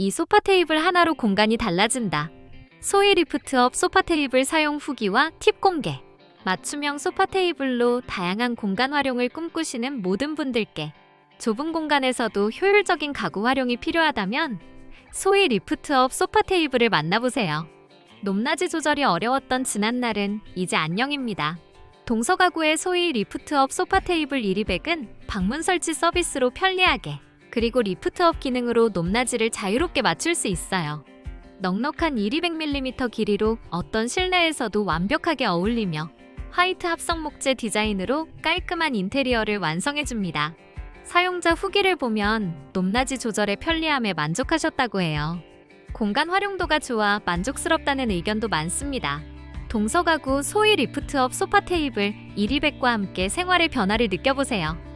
이 소파 테이블 하나로 공간이 달라진다. 소위 리프트업 소파 테이블 사용 후기와 팁 공개. 맞춤형 소파 테이블로 다양한 공간 활용을 꿈꾸시는 모든 분들께 좁은 공간에서도 효율적인 가구 활용이 필요하다면 소위 리프트업 소파 테이블을 만나보세요. 높낮이 조절이 어려웠던 지난날은 이제 안녕입니다. 동서가구의 소위 리프트업 소파 테이블 1리백은 방문 설치 서비스로 편리하게 그리고 리프트업 기능으로 높낮이를 자유롭게 맞출 수 있어요. 넉넉한 200mm 길이로 어떤 실내에서도 완벽하게 어울리며 화이트 합성 목재 디자인으로 깔끔한 인테리어를 완성해줍니다. 사용자 후기를 보면 높낮이 조절의 편리함에 만족하셨다고 해요. 공간 활용도가 좋아 만족스럽다는 의견도 많습니다. 동서가구 소위 리프트업 소파 테이블 1리백과 함께 생활의 변화를 느껴보세요.